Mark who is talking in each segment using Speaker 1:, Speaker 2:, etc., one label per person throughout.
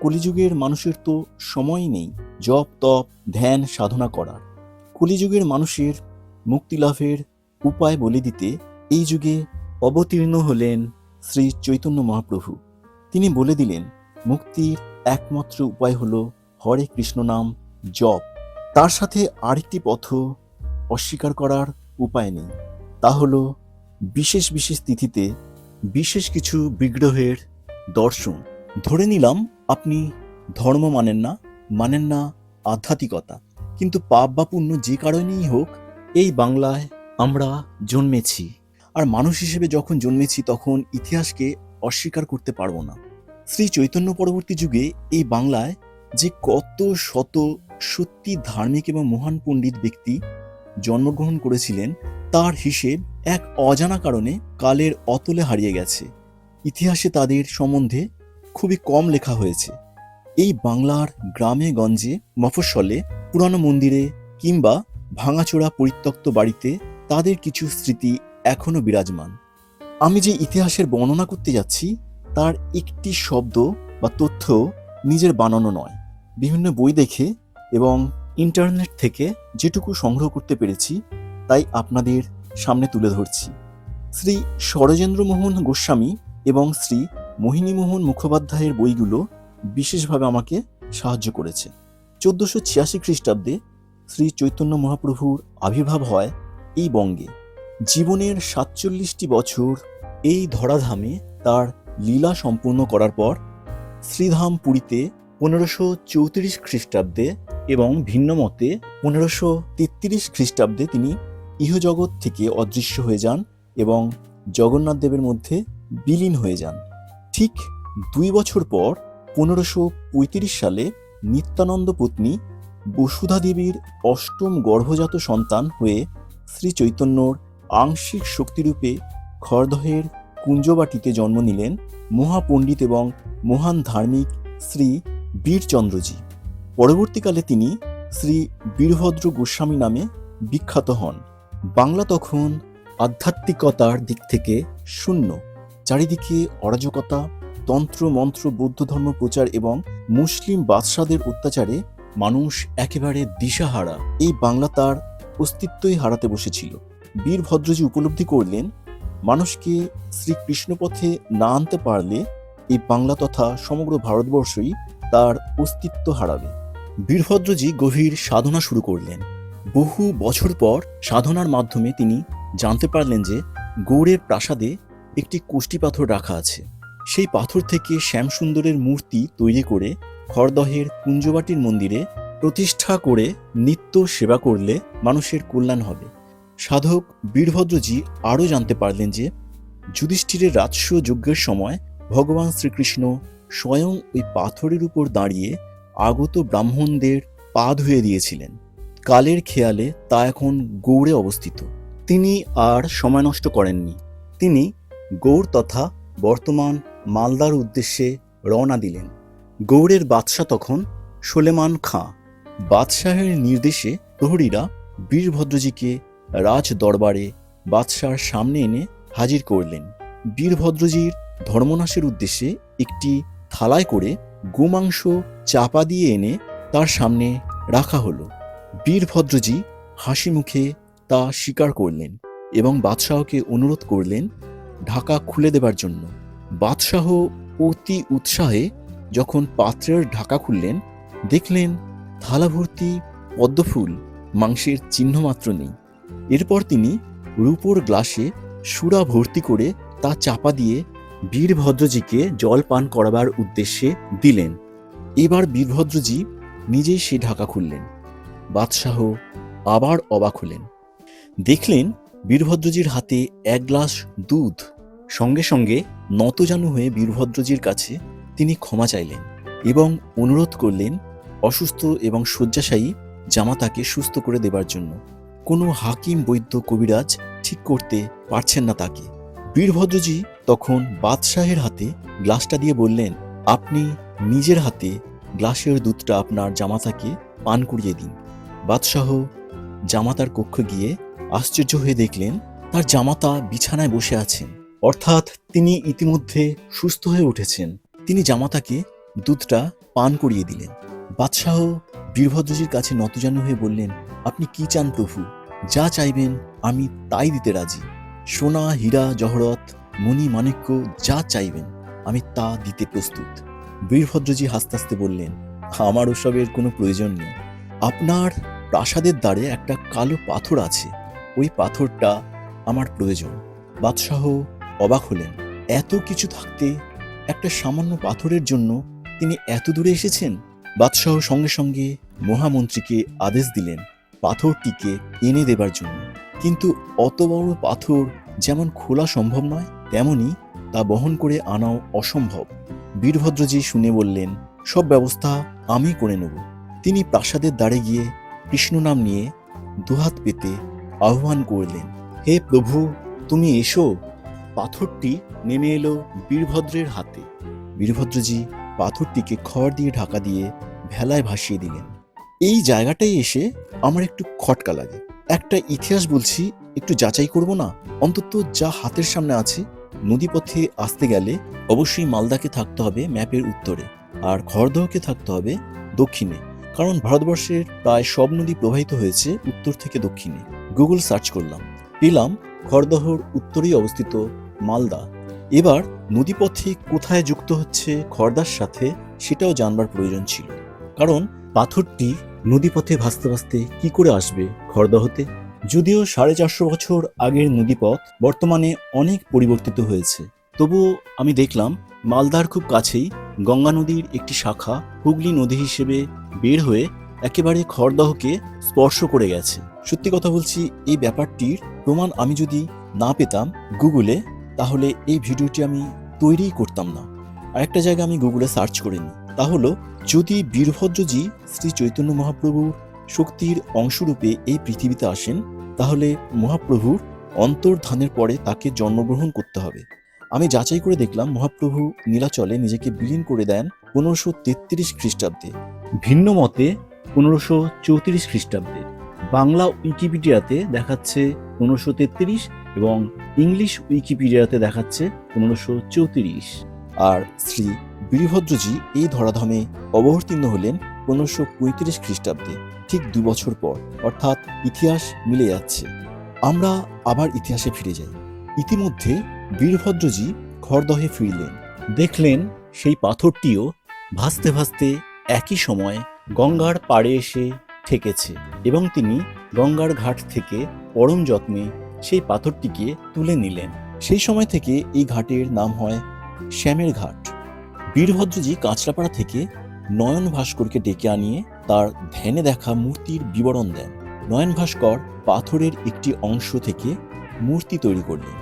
Speaker 1: কলিযুগের মানুষের তো সময় নেই, জপ, তপ, ধ্যান, সাধনা করার। কলিযুগের মানুষের মুক্তি লাভের উপায় বলে দিতে এই যুগে অবতীর্ণ হলেন শ্রী চৈতন্য মহাপ্রভু। তিনি বলে দিলেন, মুক্তির একমাত্র উপায় হল হরে কৃষ্ণ নাম জপ। তার সাথে আরেকটি পথ অস্বীকার করার উপায় নেই। তা হল বিশেষ বিশেষ তিথিতে বিশেষ কিছু বিগ্রহের দর্শন। ধরে নিলাম আপনি ধর্ম মানেন না মানেন না আধ্যাত্মিকতা। কিন্তু পাপ বা পুণ্য যে কারণেই হোক, এই বাংলায় আমরা জন্মেছি। আর মানুষ হিসেবে যখন জন্মেছি, তখন ইতিহাসকে অস্বীকার করতে পারব না। শ্রী চৈতন্য পরবর্তী যুগে এই বাংলায় যে কত শত সত্যি ধার্মিক এবং মহান পণ্ডিত ব্যক্তি জন্মগ্রহণ করেছিলেন, তার হিসেব এক অজানা কারণে কালের অতলে হারিয়ে গেছে। ইতিহাসে তাদের সম্বন্ধে খুবই কম লেখা হয়েছে। এই বাংলার গ্রামে গঞ্জে মফস্বলে, পুরানো মন্দিরে কিংবা ভাঙাচোরা পরিত্যক্ত বাড়িতে তাদের কিছু স্মৃতি এখনও বিরাজমান। আমি যে ইতিহাসের বর্ণনা করতে যাচ্ছি, তার একটি শব্দ বা তথ্য নিজের বানানো নয়। বিভিন্ন বই দেখে এবং ইন্টারনেট থেকে যেটুকু সংগ্রহ করতে পেরেছি, তাই আপনাদের সামনে তুলে ধরছি। শ্রী শরজেন্দ্রমোহন গোস্বামী এবং শ্রী মোহিনীমোহন মুখোপাধ্যায়ের বইগুলো বিশেষভাবে আমাকে সাহায্য করেছে। চোদ্দশো ছিয়াশি খ্রিস্টাব্দে শ্রী চৈতন্য মহাপ্রভুর আবির্ভাব হয় এই বঙ্গে। জীবনের সাতচল্লিশটি বছর এই ধরাধামে তার লীলা সম্পূর্ণ করার পর শ্রীধাম পুরীতে পনেরোশো চৌত্রিশ খ্রিস্টাব্দে এবং ভিন্ন মতে পনেরোশো তেত্রিশ খ্রিস্টাব্দে তিনি ইহজগৎ থেকে অদৃশ্য হয়ে যান এবং জগন্নাথ দেবের মধ্যে বিলীন হয়ে যান। ঠিক দুই বছর পর পনেরোশো সালে নিত্যানন্দ পত্নী বসুধা দেবীর অষ্টম গর্ভজাত সন্তান হয়ে শ্রী চৈতন্যর আংশিক শক্তিরূপে খড়দহের কুঞ্জবাটিতে জন্ম নিলেন মহাপণ্ডিত এবং মহান ধার্মিক শ্রী বীরচন্দ্রজি। পরবর্তীকালে তিনি শ্রী বীরভদ্র গোস্বামী নামে বিখ্যাত হন। বাংলা তখন আধ্যাত্মিকতার দিক থেকে শূন্য। চারিদিকে অরাজকতা, তন্ত্র, মন্ত্র, বৌদ্ধ ধর্ম প্রচার এবং মুসলিম বাদশাদের অত্যাচারে মানুষ একেবারে দিশাহারা। এই বাংলা তার অস্তিত্বই হারাতে বসেছিল। বীরভদ্রজি উপলব্ধি করলেন, মানুষকে শ্রীকৃষ্ণ পথে না আনতে পারলে এই বাংলা তথা সমগ্র ভারতবর্ষই তার অস্তিত্ব হারাবে। বীরভদ্রজি গভীর সাধনা শুরু করলেন। বহু বছর পর সাধনার মাধ্যমে তিনি জানতে পারলেন যে গৌড়ের প্রাসাদে একটি কোষ্টি পাথর রাখা আছে। সেই পাথর থেকে শ্যামসুন্দরের মূর্তি তৈরি করে খড়দহের কুঞ্জবাটির মন্দিরে প্রতিষ্ঠা করে নিত্য সেবা করলে মানুষের কল্যাণ হবে। সাধক বীরভদ্রজি আরও জানতে পারলেন যে, যুধিষ্ঠিরের রাজস্ব যজ্ঞের সময় ভগবান শ্রীকৃষ্ণ স্বয়ং ওই পাথরের উপর দাঁড়িয়ে আগত ব্রাহ্মণদের পা ধুয়ে দিয়েছিলেন। কালের খেয়ালে তা এখন গৌড়ে অবস্থিত। তিনি আর সময় নষ্ট করেননি। তিনি গৌড় তথা বর্তমান মালদার উদ্দেশ্যে রওনা দিলেন। গৌড়ের বাদশাহ তখন সোলেমান খাঁ। বাদশাহের নির্দেশে প্রহরীরা বীরভদ্রজিকে রাজ দরবারে বাদশার সামনে এনে হাজির করলেন। বীরভদ্রজির ধর্মনাশের উদ্দেশ্যে একটি থালায় করে গোমাংস চাপা দিয়ে এনে তার সামনে রাখা হলো। বীরভদ্রজি হাসি মুখে তা স্বীকার করলেন এবং বাদশাহকে অনুরোধ করলেন ঢাকা খুলে দেবার জন্য। বাদশাহ অতি উৎসাহে যখন পাত্রের ঢাকা খুললেন, দেখলেন থালা ভর্তি পদ্মফুল, মাংসের চিহ্ন মাত্র নেই। এরপর তিনি রূপোর গ্লাসে সুরা ভর্তি করে তা চাপা দিয়ে বীরভদ্রজিকে জল পান করাবার উদ্দেশ্যে দিলেন। এবার বীরভদ্রজি নিজেই সে ঢাকা খুললেন। বাদশাহ আবার অবাক হলেন। দেখলেন বীরভদ্রজির হাতে এক গ্লাস দুধ। সঙ্গে সঙ্গে নতজানু হয়ে বীরভদ্রজির কাছে তিনি ক্ষমা চাইলেন এবং অনুরোধ করলেন অসুস্থ এবং শয্যাশায়ী জামাতাকে সুস্থ করে দেবার জন্য। কোনো হাকিম বৈদ্য কবিরাজ ঠিক করতে পারছেন না তাকে। বীরভদ্রজি তখন বাদশাহের হাতে গ্লাসটা দিয়ে বললেন, আপনি নিজের হাতে গ্লাসের দুধটা আপনার জামাতাকে পান করিয়ে দিন। বাদশাহ জামাতার কক্ষ গিয়ে আশ্চর্য হয়ে দেখলেন, তার জামাতা বিছানায় বসে আছেন। অর্থাৎ তিনি ইতিমধ্যে সুস্থ হয়ে উঠেছেন। তিনি জামাতাকে দুধটা পান করিয়ে দিলেন। বাদশাহ বীরভদ্রজির কাছে নতজানু হয়ে বললেন, আপনি কি চান প্রভু? যা চাইবেন আমি তাই দিতে রাজি। সোনা, হীরা, জহরত মণি মাণিক্য, যা চাইবেন আমি তা দিতে প্রস্তুত। বীরভদ্রজি হাসতে হাসতে বললেন, আমার ওসবের কোনো প্রয়োজন নেই। আপনার প্রাসাদের দ্বারে একটা কালো পাথর আছে। ওই পাথরটা আমার প্রয়োজন। বাদশাহ অবাক হলেন। এত কিছু থাকতে একটা সামান্য পাথরের জন্য তিনি এত দূরে এসেছেন? বাদশাহ সঙ্গে সঙ্গে মহামন্ত্রীকে আদেশ দিলেন পাথরটিকে এনে দেবার জন্য। কিন্তু অত বড় পাথর যেমন খোলা সম্ভব নয়, তেমনি তা বহন করে আনাও অসম্ভব। বীরভদ্রজি শুনে বললেন, সব ব্যবস্থা আমি করে নেব। তিনি প্রাসাদের দ্বারে গিয়ে কৃষ্ণ নাম নিয়ে দুহাত পেতে আহ্বান করলেন, হে প্রভু, তুমি এসো। পাথরটি নেমে এলো বীরভদ্রের হাতে। বীরভদ্রজি পাথরটিকে খড় দিয়ে ঢাকা দিয়ে ভেলায় ভাসিয়ে দিলেন। এই জায়গাটায় এসে আমার একটু খটকা লাগে। একটা ইতিহাস বলছি, একটু যাচাই করব না? অন্তত যা হাতের সামনে আছে, নদীপথে আসতে গেলে অবশ্যই মালদাকে থাকতে হবে ম্যাপের উত্তরে। আর খড়দহকে থাকতে হবে দক্ষিণে। কারণ ভারতবর্ষের প্রায় সব নদী প্রবাহিত হয়েছে উত্তর থেকে দক্ষিণে। গুগল সার্চ করলাম। পেলাম খড়দহর উত্তরেই অবস্থিত মালদা। এবার নদীপথে কোথায় যুক্ত হচ্ছে খড়দার সাথে সেটাও জানবার প্রয়োজন ছিল। কারণ পাথরটি নদীপথে ভাসতে ভাসতে কি করে আসবে খড়দহতে? যদিও সাড়ে চারশো বছর আগের নদীপথ বর্তমানে অনেক পরিবর্তিত হয়েছে। তবুও আমি দেখলাম মালদার খুব কাছেই গঙ্গা নদীর একটি শাখা হুগলি নদী হিসেবে বের হয়ে একেবারে খড়দহকে স্পর্শ করে গেছে। সত্যি কথা বলছি, এই ব্যাপারটির প্রমাণ আমি যদি না পেতাম গুগলে, তাহলে এই ভিডিওটি আমি তৈরিই করতাম না। আরেকটা জায়গা আমি গুগলে সার্চ করে নিই তা হলো, যদি বীরভদ্রজি শ্রী চৈতন্য মহাপ্রভুর শক্তির অংশরূপে এই পৃথিবীতে আসেন, তাহলে মহাপ্রভুর অন্তর্ধানের পরে তাকে জন্মগ্রহণ করতে হবে। আমি যাচাই করে দেখলাম, মহাপ্রভু নীলাচলে নিজেকে বিলীন করে দেন পনেরোশো তেত্রিশ খ্রিস্টাব্দে। ভিন্ন মতে পনেরোশো চৌত্রিশ খ্রিস্টাব্দে। বাংলা উইকিপিডিয়াতে দেখাচ্ছে পনেরোশো তেত্রিশ এবং ইংলিশ উইকিপিডিয়াতে দেখাচ্ছে পনেরোশো চৌত্রিশ। আর শ্রী বীরভদ্রজি এই ধরাধামে অবতীর্ণ হলেন পনেরোশো পঁয়ত্রিশ খ্রিস্টাব্দে, ঠিক দু বছর পর। অর্থাৎ ইতিহাস মিলে যাচ্ছে। আমরা আবার ইতিহাসে ফিরে যাই। ইতিমধ্যে বীরভদ্রজি খড়দহে ফিরলেন। দেখলেন সেই পাথরটিও ভাসতে ভাসতে একই সময় গঙ্গার পাড়ে এসে ঠেকেছে এবং তিনি গঙ্গার ঘাট থেকে পরম যত্নে সেই পাথরটিকে তুলে নিলেন। সেই সময় থেকে এই ঘাটের নাম হয় শ্যামের ঘাট। বীরভদ্রজি কাঁচরাপাড়া থেকে নয়ন ভাস্করকে ডেকে আনিয়ে তার ধ্যানে দেখা মূর্তির বিবরণ দেন। নয়ন ভাস্কর পাথরের একটি অংশ থেকে মূর্তি তৈরি করলেন।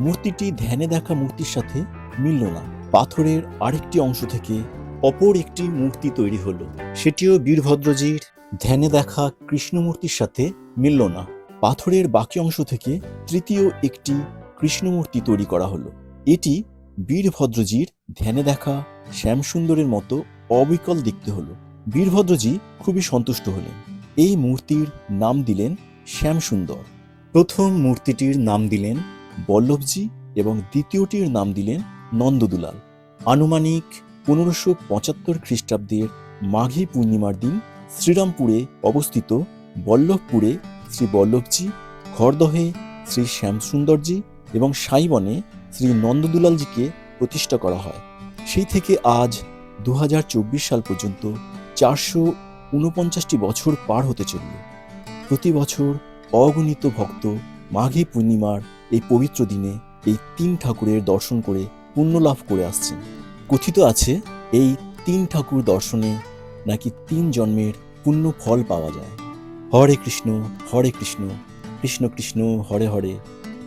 Speaker 1: মূর্তিটি ধ্যানে দেখা মূর্তির সাথে মিলল না। পাথরের আরেকটি অংশ থেকে অপর একটি মূর্তি তৈরি হলো। সেটিও বীরভদ্রজির ধ্যানে দেখা কৃষ্ণমূর্তির সাথে মিলল না। পাথরের বাকি অংশ থেকে তৃতীয় একটি কৃষ্ণমূর্তি তৈরি করা হলো। এটি বীরভদ্রজির ধ্যানে দেখা শ্যামসুন্দরের মতো অবিকল দেখতে হলো। বীরভদ্রজি খুবই সন্তুষ্ট হলেন। এই মূর্তির নাম দিলেন শ্যামসুন্দর। প্রথম মূর্তিটির নাম দিলেন বল্লভজি এবং দ্বিতীয়টির নাম দিলেন নন্দদুলাল। আনুমানিক পনেরোশো পঁচাত্তর খ্রিস্টাব্দের মাঘী পূর্ণিমার দিন শ্রীরামপুরে অবস্থিত বল্লভপুরে শ্রী বল্লভজি, খড়দহে শ্রী শ্যামসুন্দরজি এবং সাইবনে শ্রী নন্দদুলালজিকে প্রতিষ্ঠা করা হয়। সেই থেকে আজ দু হাজার চব্বিশ সাল পর্যন্ত চারশো উনপঞ্চাশটি বছর পার হতে চলল। প্রতি বছর অগণিত ভক্ত মাঘী পূর্ণিমার এই পবিত্র দিনে এই তিন ঠাকুরের দর্শন করে পুণ্য লাভ করে আসছেন। কথিত আছে, এই তিন ঠাকুর দর্শনে নাকি তিন জন্মের পুণ্য ফল পাওয়া যায়। হরে কৃষ্ণ হরে কৃষ্ণ কৃষ্ণ কৃষ্ণ, হরে হরে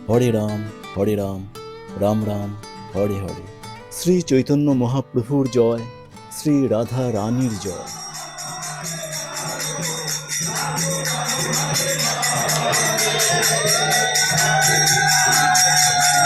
Speaker 1: হরে রাম হরে রাম রাম রাম, হরে হরে। শ্রী চৈতন্য মহাপ্রভুর জয়, শ্রী রাধা রানীর জয়।
Speaker 2: Thank